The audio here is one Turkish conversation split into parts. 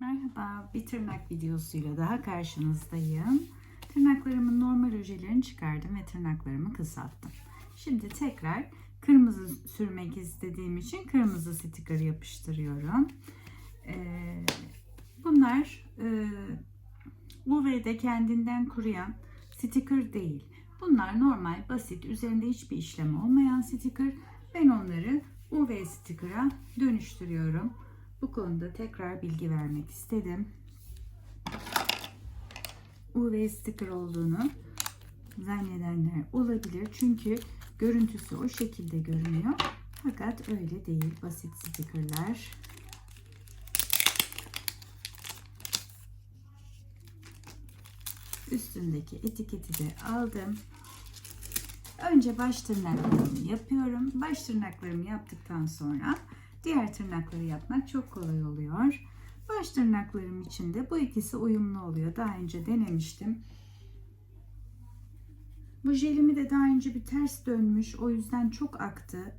Merhaba, bir tırnak videosuyla daha karşınızdayım. Tırnaklarımın normal ojelerini çıkardım ve tırnaklarımı kısalttım. Şimdi tekrar kırmızı sürmek istediğim için kırmızı sticker yapıştırıyorum. Ee, bunlar e, UV'de kendinden kuruyan sticker değil. Bunlar normal, basit, üzerinde hiçbir işlem olmayan sticker. Ben onları UV sticker'a dönüştürüyorum. Bu konuda tekrar bilgi vermek istedim. UV sticker olduğunu zannedenler olabilir. Çünkü görüntüsü o şekilde görünüyor. Fakat öyle değil. Basit stickerlar. Üstündeki etiketi de aldım. Önce baş tırnaklarımı yapıyorum. Baş tırnaklarımı yaptıktan sonra diğer tırnakları yapmak çok kolay oluyor. Baş tırnaklarım için de bu ikisi uyumlu oluyor. Daha önce denemiştim. Bu jelimi de daha önce bir ters dönmüş. O yüzden çok aktı.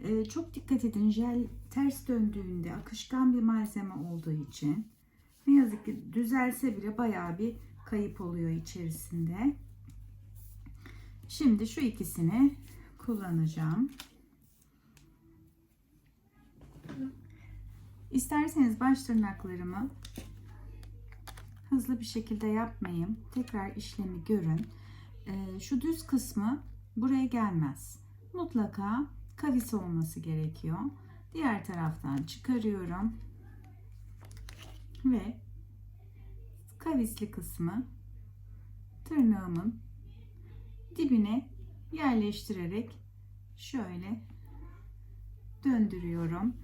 Ee, çok dikkat edin. Jel ters döndüğünde akışkan bir malzeme olduğu için ne yazık ki düzelse bile bayağı bir kayıp oluyor içerisinde. Şimdi şu ikisini kullanacağım. İsterseniz baş tırnaklarımı hızlı bir şekilde yapmayayım. Tekrar işlemi görün. Ee, şu düz kısmı buraya gelmez. Mutlaka kavis olması gerekiyor. Diğer taraftan çıkarıyorum. Ve kavisli kısmı tırnağımın dibine yerleştirerek şöyle döndürüyorum.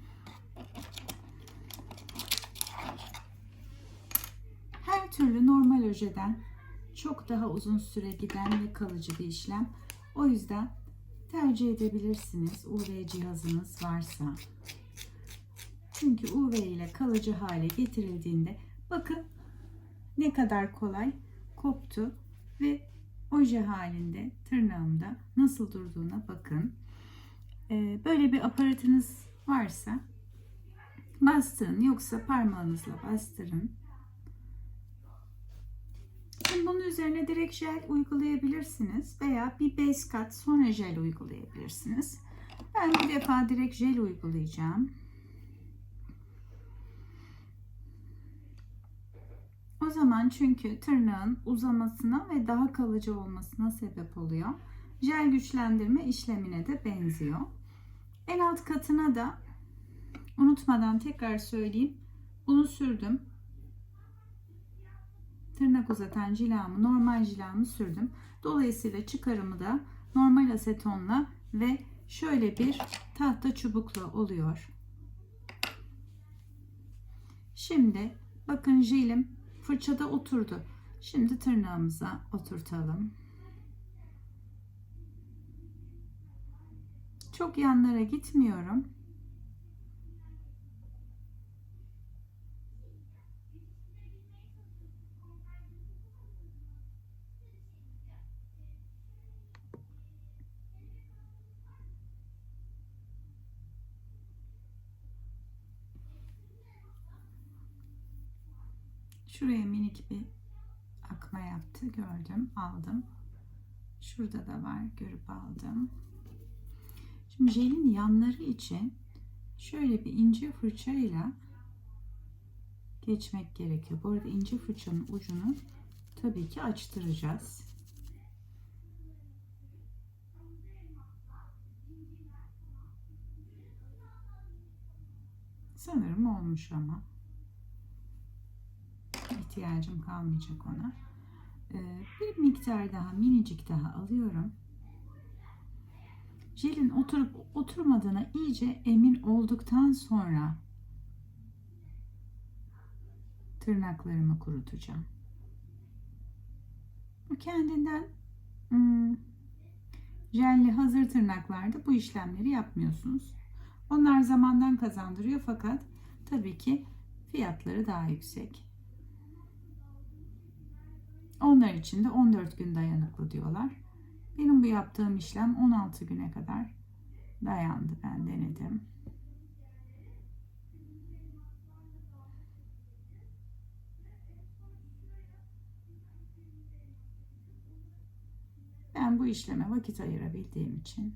Her türlü normal ojeden çok daha uzun süre giden ve kalıcı bir işlem. O yüzden tercih edebilirsiniz UV cihazınız varsa. Çünkü UV ile kalıcı hale getirildiğinde bakın ne kadar kolay koptu ve oje halinde tırnağımda nasıl durduğuna bakın. Ee, böyle bir aparatınız varsa bastırın yoksa parmağınızla bastırın. Bunun üzerine direkt jel uygulayabilirsiniz veya bir base kat sonra jel uygulayabilirsiniz. Ben bir defa direkt jel uygulayacağım. O zaman çünkü tırnağın uzamasına ve daha kalıcı olmasına sebep oluyor. Jel güçlendirme işlemine de benziyor. En alt katına da unutmadan tekrar söyleyeyim. Bunu sürdüm. Tırnak uzatan cilamı, normal cilamı sürdüm. Dolayısıyla çıkarımı da normal asetonla ve şöyle bir tahta çubukla oluyor. Şimdi bakın jelim fırçada oturdu. Şimdi tırnağımıza oturtalım. Çok yanlara gitmiyorum. Şuraya minik bir akma yaptı. Gördüm. Aldım. Şurada da var. Görüp aldım. Şimdi jelin yanları için şöyle bir ince fırçayla geçmek gerekiyor. Bu arada ince fırçanın ucunu tabii ki açtıracağız. Sanırım olmuş ama ihtiyacım kalmayacak ona. Ee, bir miktar daha minicik daha alıyorum. Jelin oturup oturmadığına iyice emin olduktan sonra tırnaklarımı kurutacağım. Bu kendinden hmm, jelli hazır tırnaklarda bu işlemleri yapmıyorsunuz. Onlar zamandan kazandırıyor fakat tabii ki fiyatları daha yüksek. Onlar için de 14 gün dayanıklı diyorlar. Benim bu yaptığım işlem 16 güne kadar dayandı. Ben denedim. Ben bu işleme vakit ayırabildiğim için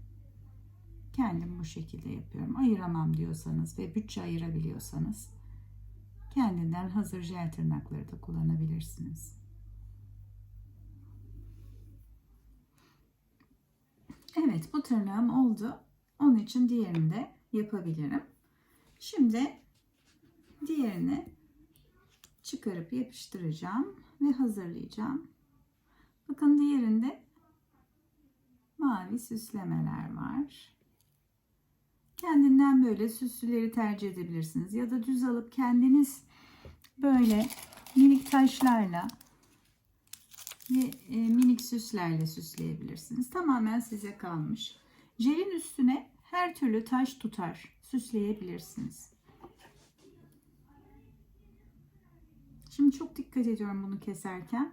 kendim bu şekilde yapıyorum. Ayıramam diyorsanız ve bütçe ayırabiliyorsanız kendinden hazır jel tırnakları da kullanabilirsiniz. Evet bu tırnağım oldu. Onun için diğerini de yapabilirim. Şimdi diğerini çıkarıp yapıştıracağım ve hazırlayacağım. Bakın diğerinde mavi süslemeler var. Kendinden böyle süslüleri tercih edebilirsiniz. Ya da düz alıp kendiniz böyle minik taşlarla ve e, minik süslerle süsleyebilirsiniz. Tamamen size kalmış. Jelin üstüne her türlü taş tutar süsleyebilirsiniz. Şimdi çok dikkat ediyorum bunu keserken.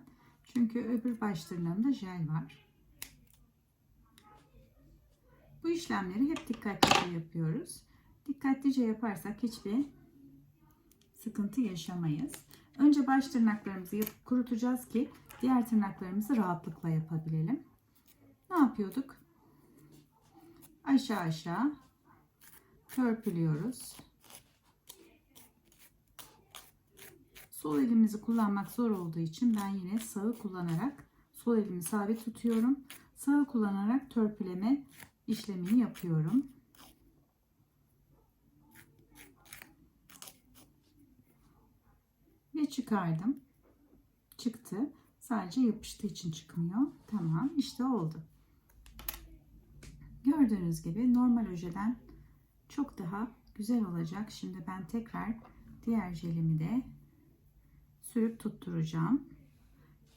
Çünkü öbür baş tırnağımda jel var. Bu işlemleri hep dikkatlice yapıyoruz. Dikkatlice yaparsak hiçbir sıkıntı yaşamayız. Önce baş tırnaklarımızı yapıp kurutacağız ki diğer tırnaklarımızı rahatlıkla yapabilelim. Ne yapıyorduk? Aşağı aşağı törpülüyoruz. Sol elimizi kullanmak zor olduğu için ben yine sağı kullanarak sol elimi sabit tutuyorum. Sağı kullanarak törpüleme işlemini yapıyorum. Ve çıkardım. Çıktı. Sadece yapıştığı için çıkmıyor. Tamam işte oldu. Gördüğünüz gibi normal ojeden çok daha güzel olacak. Şimdi ben tekrar diğer jelimi de sürüp tutturacağım.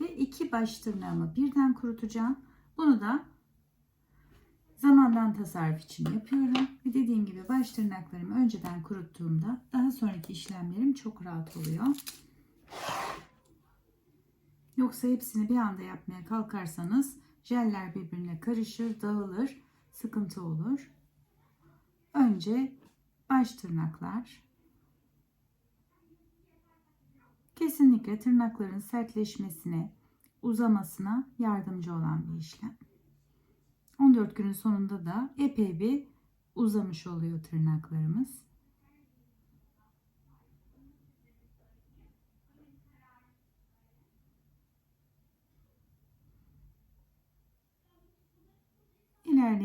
Ve iki baş tırnağımı birden kurutacağım. Bunu da zamandan tasarruf için yapıyorum. Ve dediğim gibi baş tırnaklarımı önceden kuruttuğumda daha sonraki işlemlerim çok rahat oluyor. Yoksa hepsini bir anda yapmaya kalkarsanız jeller birbirine karışır, dağılır, sıkıntı olur. Önce baş tırnaklar. Kesinlikle tırnakların sertleşmesine, uzamasına yardımcı olan bir işlem. 14 günün sonunda da epey bir uzamış oluyor tırnaklarımız.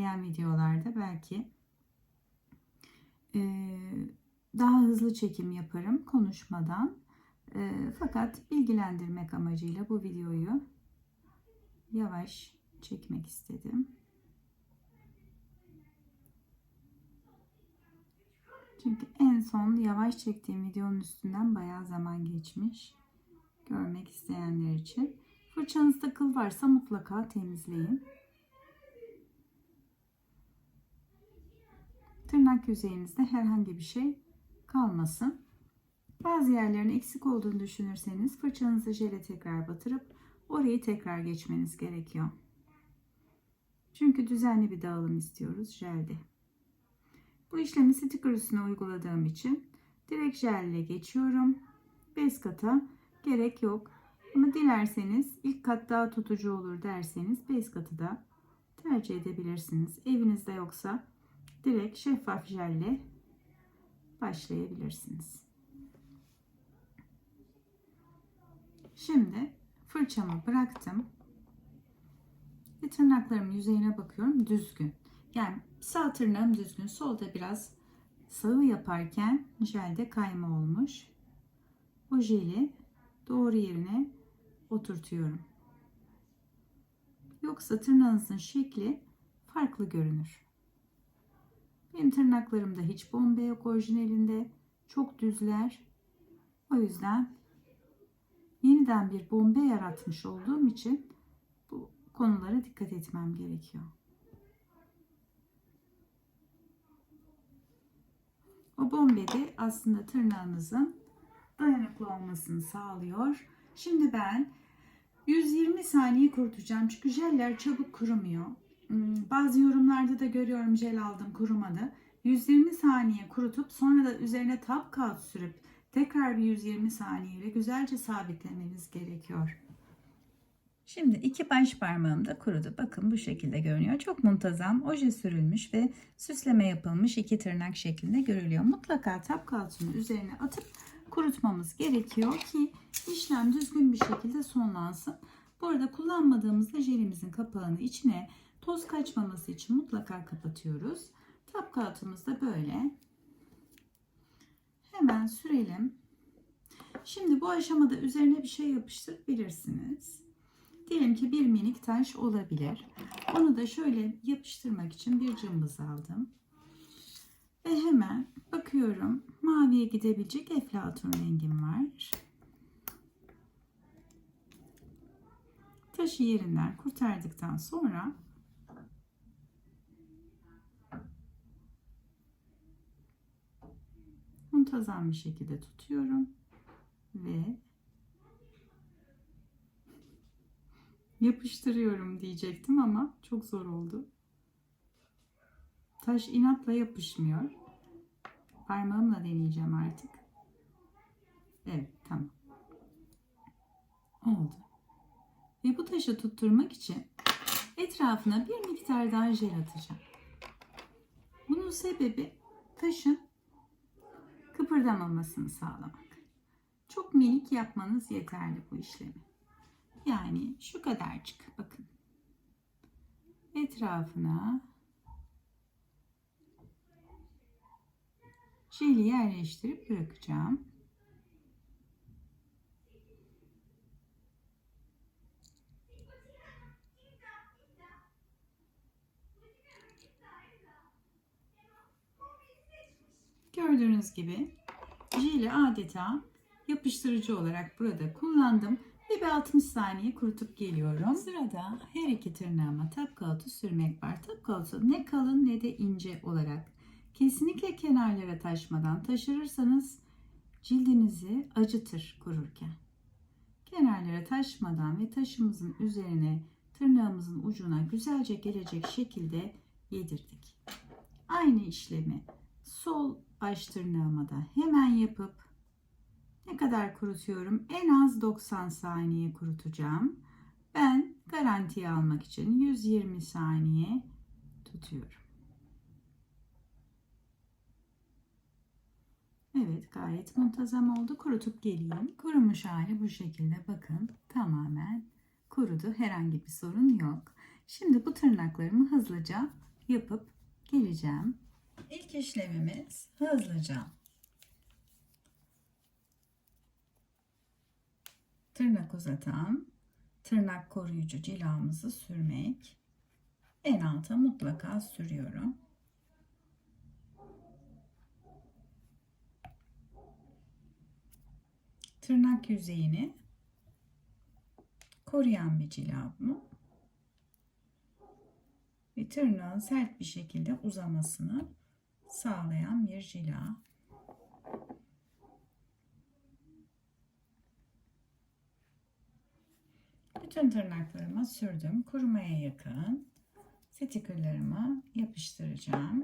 İlerleyen videolarda belki daha hızlı çekim yaparım konuşmadan. Fakat bilgilendirmek amacıyla bu videoyu yavaş çekmek istedim. Çünkü en son yavaş çektiğim videonun üstünden bayağı zaman geçmiş. Görmek isteyenler için. Fırçanızda kıl varsa mutlaka temizleyin. Tırnak yüzeyinizde herhangi bir şey kalmasın. Bazı yerlerin eksik olduğunu düşünürseniz fırçanızı jele tekrar batırıp orayı tekrar geçmeniz gerekiyor. Çünkü düzenli bir dağılım istiyoruz jelde. Bu işlemi sticker üstüne uyguladığım için direkt jel ile geçiyorum. Bez kata gerek yok. Ama dilerseniz ilk kat daha tutucu olur derseniz bez katı da tercih edebilirsiniz. Evinizde yoksa direkt şeffaf jelle başlayabilirsiniz. Şimdi fırçamı bıraktım. Ve tırnaklarımın yüzeyine bakıyorum düzgün. Yani sağ tırnağım düzgün. Solda biraz sağı yaparken jelde kayma olmuş. O jeli doğru yerine oturtuyorum. Yoksa tırnağınızın şekli farklı görünür. Benim tırnaklarımda hiç bombe yok orijinalinde. Çok düzler. O yüzden yeniden bir bombe yaratmış olduğum için bu konulara dikkat etmem gerekiyor. O bombe de aslında tırnağınızın dayanıklı olmasını sağlıyor. Şimdi ben 120 saniye kurutacağım çünkü jeller çabuk kurumuyor. Hmm, bazı yorumlarda da görüyorum jel aldım kurumadı. 120 saniye kurutup sonra da üzerine tap kağıt sürüp tekrar bir 120 saniye ile güzelce sabitlemeniz gerekiyor. Şimdi iki baş parmağım da kurudu. Bakın bu şekilde görünüyor. Çok muntazam, oje sürülmüş ve süsleme yapılmış iki tırnak şeklinde görülüyor. Mutlaka tapkaltının üzerine atıp kurutmamız gerekiyor ki işlem düzgün bir şekilde sonlansın. Bu arada kullanmadığımızda jelimizin kapağını içine toz kaçmaması için mutlaka kapatıyoruz. Tapkaltımız da böyle. Hemen sürelim. Şimdi bu aşamada üzerine bir şey yapıştırabilirsiniz. Diyelim ki bir minik taş olabilir. Onu da şöyle yapıştırmak için bir cımbız aldım. Ve hemen bakıyorum maviye gidebilecek eflatun rengim var. Taşı yerinden kurtardıktan sonra muntazam bir şekilde tutuyorum ve yapıştırıyorum diyecektim ama çok zor oldu. Taş inatla yapışmıyor. Parmağımla deneyeceğim artık. Evet tamam. Oldu. Ve bu taşı tutturmak için etrafına bir miktar daha jel atacağım. Bunun sebebi taşın kıpırdamamasını sağlamak. Çok minik yapmanız yeterli bu işlemi. Yani şu kadarcık bakın. Etrafına jeli yerleştirip bırakacağım. Gördüğünüz gibi jeli adeta yapıştırıcı olarak burada kullandım ve bir 60 saniye kurutup geliyorum. Sırada her iki tırnağıma tapkalıtı sürmek var. Tapkalıtı ne kalın ne de ince olarak. Kesinlikle kenarlara taşmadan taşırırsanız cildinizi acıtır kururken. Kenarlara taşmadan ve taşımızın üzerine tırnağımızın ucuna güzelce gelecek şekilde yedirdik. Aynı işlemi sol baş tırnağıma da hemen yapıp ne kadar kurutuyorum? En az 90 saniye kurutacağım. Ben garantiye almak için 120 saniye tutuyorum. Evet gayet muntazam oldu. Kurutup geleyim. Kurumuş hali bu şekilde bakın tamamen kurudu. Herhangi bir sorun yok. Şimdi bu tırnaklarımı hızlıca yapıp geleceğim. İlk işlemimiz hızlıca tırnak uzatan tırnak koruyucu cilamızı sürmek. En alta mutlaka sürüyorum. Tırnak yüzeyini koruyan bir cila bu. Ve tırnağın sert bir şekilde uzamasını sağlayan bir cila. Bütün tırnaklarıma sürdüm. Kurumaya yakın. Stickerlarımı yapıştıracağım.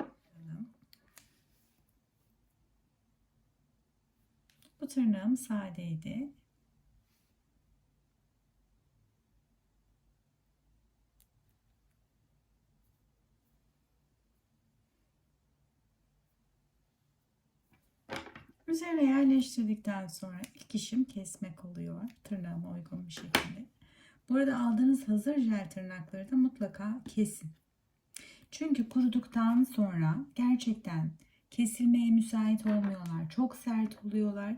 Bu tırnağım sadeydi. Üzerine yerleştirdikten sonra ilk işim kesmek oluyor. Tırnağıma uygun bir şekilde. Bu arada aldığınız hazır jel tırnakları da mutlaka kesin. Çünkü kuruduktan sonra gerçekten kesilmeye müsait olmuyorlar. Çok sert oluyorlar.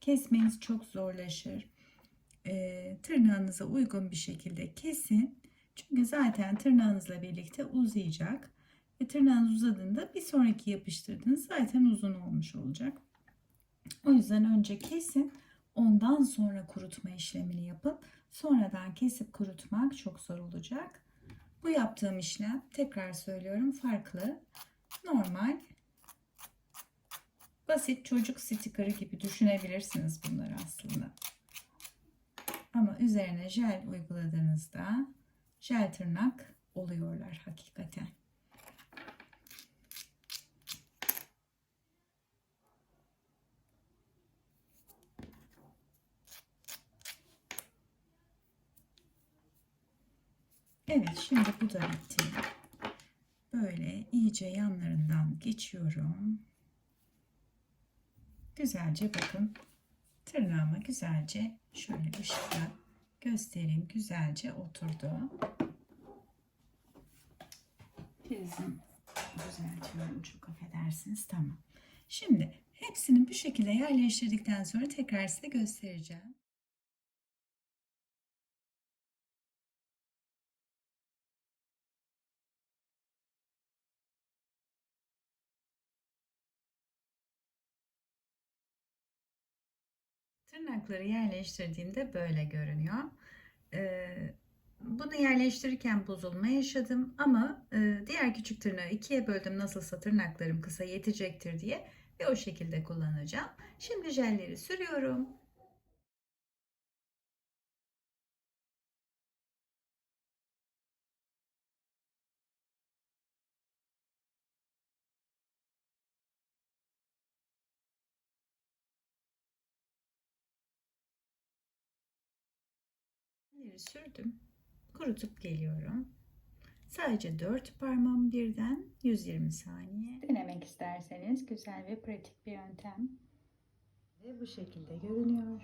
Kesmeniz çok zorlaşır. E, tırnağınıza uygun bir şekilde kesin. Çünkü zaten tırnağınızla birlikte uzayacak. Ve tırnağınız uzadığında bir sonraki yapıştırdığınız zaten uzun olmuş olacak. O yüzden önce kesin. Ondan sonra kurutma işlemini yapın. Sonradan kesip kurutmak çok zor olacak. Bu yaptığım işlem tekrar söylüyorum farklı. Normal basit çocuk sticker'ı gibi düşünebilirsiniz bunları aslında. Ama üzerine jel uyguladığınızda jel tırnak oluyorlar hakikaten. Evet şimdi bu da bitti. Böyle iyice yanlarından geçiyorum. Güzelce bakın tırnağıma güzelce şöyle ışıkla göstereyim. Güzelce oturdu. Prizim düzeltiyorum çok affedersiniz. Tamam. Şimdi hepsini bu şekilde yerleştirdikten sonra tekrar size göstereceğim. Tırnakları yerleştirdiğimde böyle görünüyor. Ee, bunu yerleştirirken bozulma yaşadım ama e, diğer küçük tırnağı ikiye böldüm nasılsa tırnaklarım kısa yetecektir diye ve o şekilde kullanacağım. Şimdi jelleri sürüyorum. Jelleri sürdüm. Kurutup geliyorum. Sadece 4 parmağım birden 120 saniye. Denemek isterseniz güzel ve pratik bir yöntem. Ve bu şekilde görünüyor.